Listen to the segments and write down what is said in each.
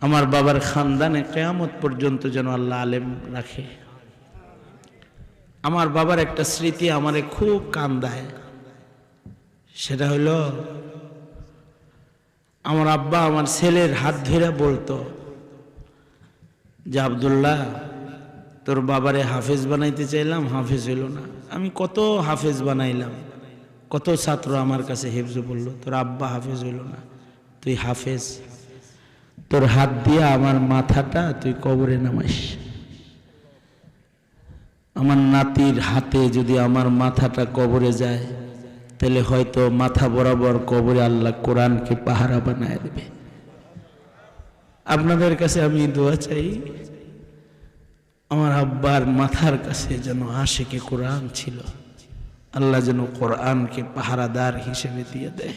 আমার বাবার খানদানে কেয়ামত পর্যন্ত যেন আল্লাহ আলেম রাখে। আমার বাবার একটা স্মৃতি আমারে খুব কান্দায়। সেটা হলো, আমার আব্বা আমার ছেলের হাত ধরে বলতো যে, আবদুল্লাহ, তোর বাবারে হাফেজ বানাইতে চাইলাম, হাফেজ হইল না। আমি কত হাফেজ বানাইলাম। কত ছাত্র আমার কাছে হেফজ বলল, তোর আব্বা হাফেজ হইল না, তুই হাফেজ। তোর হাত দিয়ে আমার মাথাটা তুই কবরে নামাইস। আমার নাতির হাতে যদি আমার মাথাটা কবরে যায়, তাহলে হয়তো মাথা বরাবর কবরে আল্লাহ কোরআনকে পাহারা বানায় দেবে। আপনাদের কাছে আমি দোয়া চাই, আমার আব্বার মাথার কাছে যেন আশেকে কোরআন ছিল, আল্লাহ যেন কোরআনকে পাহারাদার হিসেবে দিয়ে দেয়।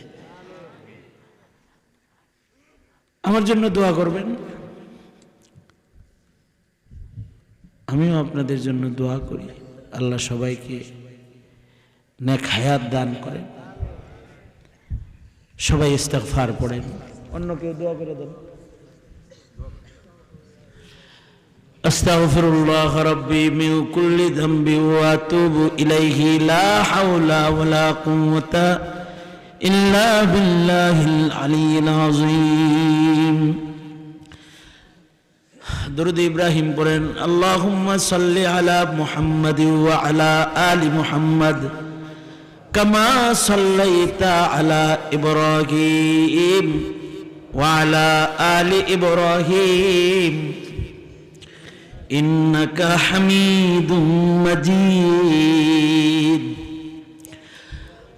আমার জন্য দোয়া করবেন আমিও আপনাদের জন্য দোয়া করি আল্লাহ সবাইকে নেক হায়াত দান করেন সবাই ইস্তেগফার পড়েন অন্য কেউ দোয়া করে দেন أستغفر الله ربي من كل ذنب وأتوب إليه لا حول ولا قوة إلا بالله العلي العظيم درود إبراهيم قرن اللهم صل على محمد وعلى آل محمد كما صليت على إبراهيم وعلى آل إبراهيم إنك حميد مجيد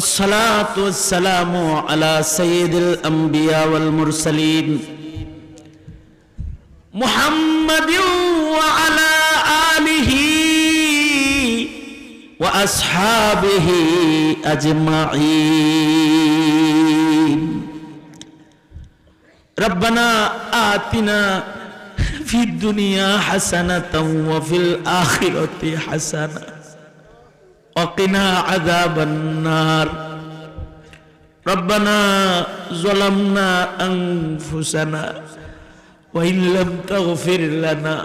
الصلاة والسلام على سيد الأنبياء والمرسلين محمد وعلى آله وأصحابه أجمعين. ربنا آتنا في الدنيا حسنة وفي الآخرة حسنة. وقنا عذاب النار ربنا ظلمنا أنفسنا وإن لم تغفر لنا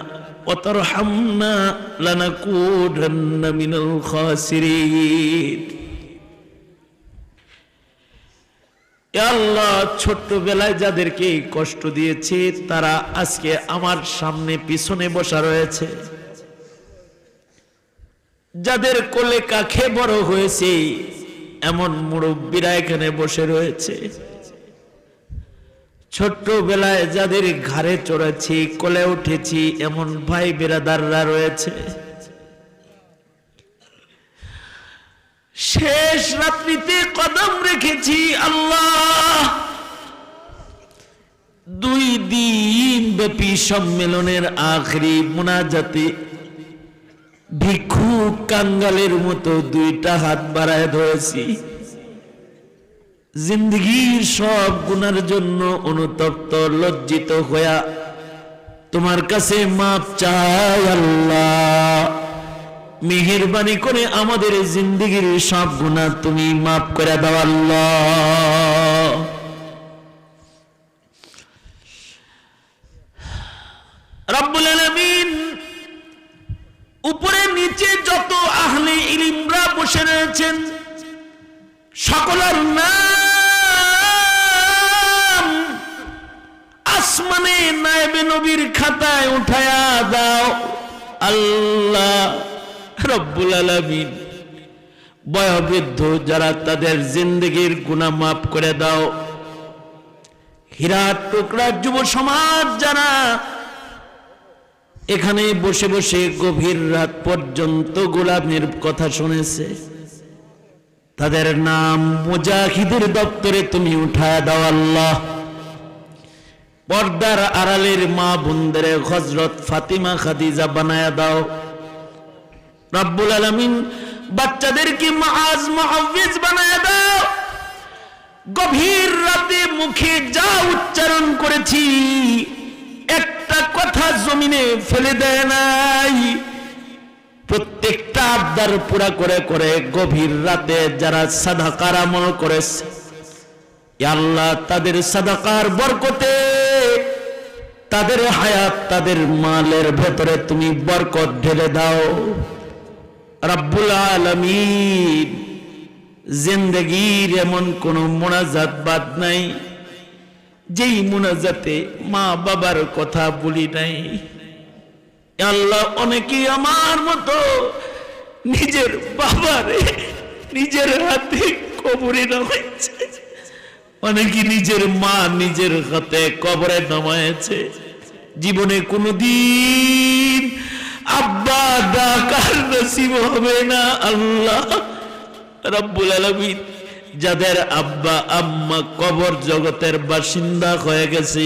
وترحمنا لنكونن من الخاسرين এ আল্লাহ ছোট্টবেলায় যাদেরকে কষ্ট দিয়েছে তারা আজকে আমার সামনে পিছনে বসা রয়েছে যাদের কোলে কাখে বড় হয়েছে, এমন মুরব্বীরা এখানে বসে রয়েছে। ছোট্টবেলায় যাদের ঘাড়ে চড়েছি, কোলে উঠেছি, এমন ভাই বেরাদাররা রয়েছে। শেষ রাত্রিতে কদম রেখেছি আল্লাহ। দুই দিন ব্যাপী সম্মেলনের আখরি মোনাজাতে ভিক্ষু কাঙ্গালের মতো দুইটা হাত বাড়ায় ধরেছি। জিন্দগির সব গুনার জন্য অনুতপ্ত, লজ্জিত হইয়া তোমার কাছে মাপ চাই আল্লাহ। মেহরবানি করে আমাদের জিন্দগির সব গুণা তুমি মাফ করে দাও আল্লাহ। রব্বুল আলামিন উপরে নিচে যত আহলে ইলিমরা বসে রয়েছেন, সকলের নাম আসমানে নায়েবে নবীর খাতায় উঠায়া দাও। আল্লাহ রব্বুল আলামিন বয়োবৃদ্ধ যারা তাদের জিন্দগির গুণা মাফ করে দাও। হীরার টুকরা যুব সমাজ যারা এখানে বসে বসে গভীর রাত পর্যন্ত গোলামের কথা শুনেছে। তাদের নাম মুজাহিদের দপ্তরে তুমি উঠায় দাও আল্লাহ। পর্দার আড়ালের মা বোনদের হজরত ফাতিমা খাদিজা বানায়া দাও। রব্বুল আলমিন বাচ্চাদেরকে মাহাজ মহাফিজ বানায়া দাও। গভীর রাতে মুখে যা উচ্চারণ করেছি একটা কথা জমিনে ফেলে দেয় নাই। প্রত্যেকটা আবদার পুরা করে করে গভীর রাতে যারা সাদাকার আমল করেছে আল্লাহ তাদের সাদাকার বরকতে, তাদের হায়াত, তাদের মালের ভেতরে তুমি বরকত ঢেলে দাও। রাব্বুল আলামিন, জিন্দগির এমন কোন মোনাজাত বাদ নাই। যেই মোনাজাতে মা বাবার কথা বলি নাই। আল্লাহ, অনেকেই আমার মতো নিজের বাবারে নিজের হাতে কবরে নামাইছে। অনেকে নিজের মা নিজের হাতে কবরে নামাইছে। জীবনে কোনদিন আব্বা, ডাকার নসিব হবে না আল্লাহ। রব্বুল আলমিন যাদের আব্বা, আম্মা কবর জগতের বাসিন্দা হয়ে গেছে,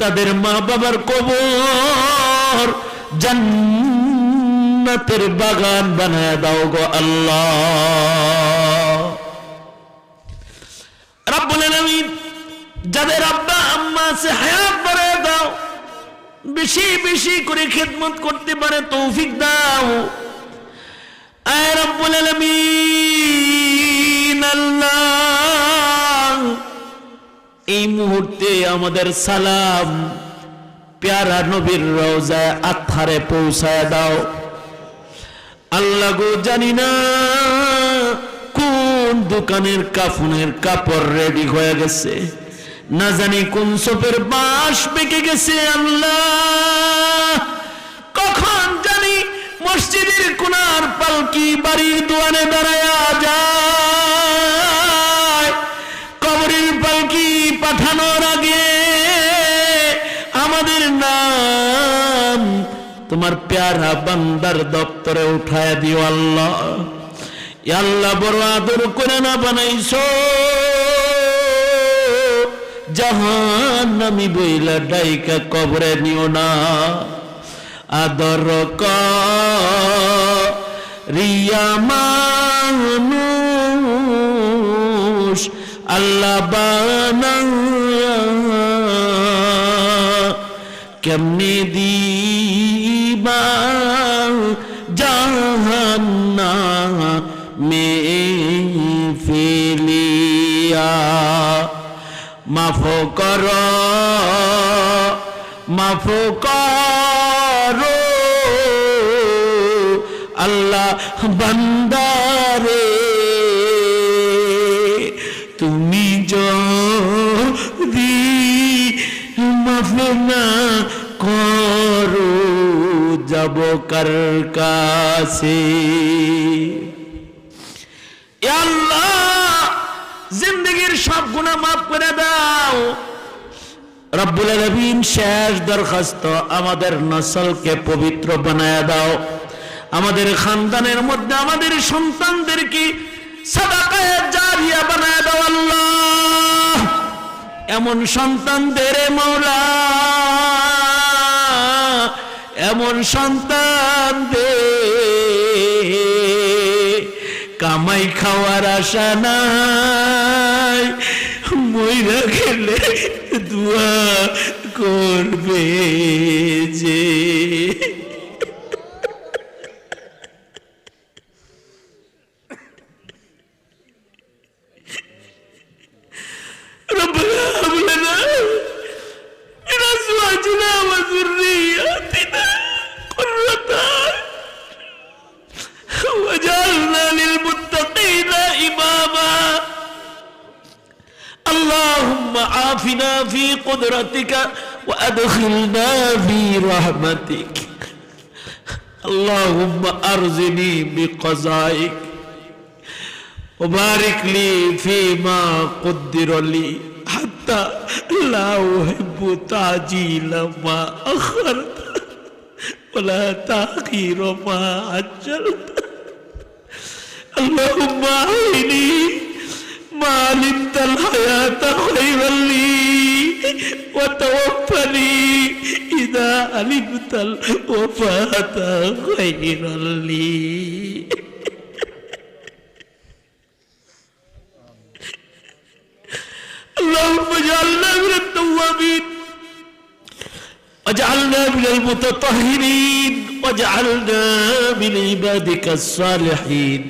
তাদের মা বাবার কবর জান্নাতের বাগান বানায় দাও গো আল্লাহ। রব্বুল আলামিন, যাদের আব্বা, আম্মা আছে, হায়াত বাড়ায় দাও। বেশি বেশি করে খেদমত করতে পারে, তৌফিক দাও। এই মুহূর্তে আমাদের সালাম পেয়ারা নবীর রওজায় আথারে পৌঁছায় দাও। আল্লাহ গো জানি না কোন দোকানের কাফনের কাপড় রেডি হয়ে গেছে। না জানি কোন সোপের বাঁশ পেকে গেছে আল্লাহ। কখন জানি মসজিদের কোনার পালকি বাড়ির দোয়ানে দাঁড়ায়া যায়। পাঠানোর আগে আমাদের নাম তোমার প্যারা বান্দার দপ্তরে উঠায় দিও আল্লাহ। আল্লাহ বড় আদর করে না বানাইছো। জাহান বইলা ডাইকা কবরে নিও না। আদর রিয়া মানুষ আল্লাহ বানা কেমনি দিবা জাহান্না মে ফেলিয়া? মাফ কর মাফ করো। আল্লাহ বান্দারে না করো, যাব কার কাছে। জিন্দগির সব গুণা মাফ করে দাও। রব্বুল আলামিন শেষ দরখাস্ত আমাদের নসলকে পবিত্র বানায় দাও। আমাদের খানদানের মধ্যে আমাদের সন্তানদেরকে সাদাকায়ে জারিয়া বানায় দাও আল্লাহ। এমন সন্তানদের মৌলা, এমন সন্তান দে কামাই খাওয়ার আশা নাই। মইরা খেলে দুয়া করবে যে وادخلنا في رحمتك. اللهم أرزني بقضائك. وبارك لي فيما قدر لي. حتى لا أحب تعجيل ما أخرت. ولا تأخير ما عجلت. اللهم أعيني. ما علمت الحياة خيرا وتوفني إذا علمت الوفاة خيرا لي. اللهم اجعلنا من التوابين واجعلنا من المتطهرين واجعلنا من عبادك الصالحين.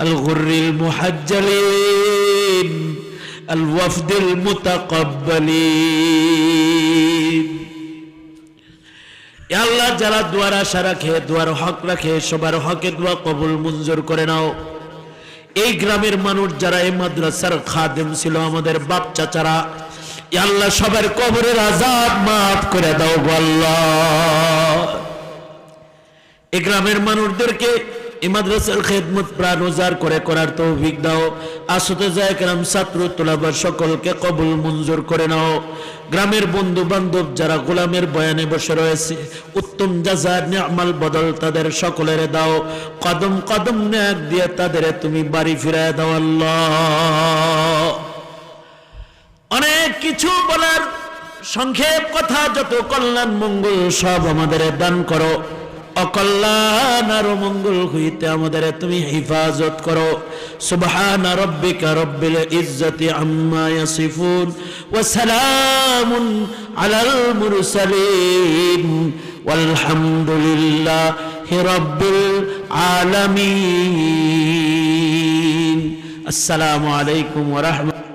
الغر المحجلين الوفد المتقبلين এ আল্লাহ যারা দুয়ার আশা রাখে দুয়ার হক রাখে সবার হকে দোয়া কবুল মঞ্জুর করে নাও এই গ্রামের মানুষ যারা এই মাদ্রাসার খাদেম ছিল আমাদের বাপ চাচারা এ আল্লাহ সবার কবরের আজাব মাফ করে দাও গো আল্লাহ এই গ্রামের মানুষদেরকে এই মাদ্রাসার খেদমত প্রাণ উজাড় করে করার তৌফিক দাও। আসতে যায় গ্রাম ছাত্র তোলাবার সকলকে কবুল মঞ্জুর করে নাও। গ্রামের বন্ধু বান্ধব যারা গোলামের বয়ানে বসে রয়েছে, উত্তম জাজার নিয়ামাল বদল তাদের সকলের দাও। কদম কদম ন্যাক দিয়ে তাদের তুমি বাড়ি ফিরায় দাও আল্লাহ। অনেক কিছু বলার সংক্ষেপ কথা, যত কল্যাণ, মঙ্গল সব আমাদের দান করো। অকল্যাণ আর মঙ্গল হইতে আমাদের তুমি হিফাজত করো। সুবহান রব্বিকা রব্বিল ইজ্জতি আম্মা ইয়াসিফুন ওয়া সালামুন আলাল মুরসালিন। ওয়ালহামদুলিল্লাহি রাব্বিল আলামিন। আসসালামু আলাইকুম ওয়া রাহমাতুল্লাহ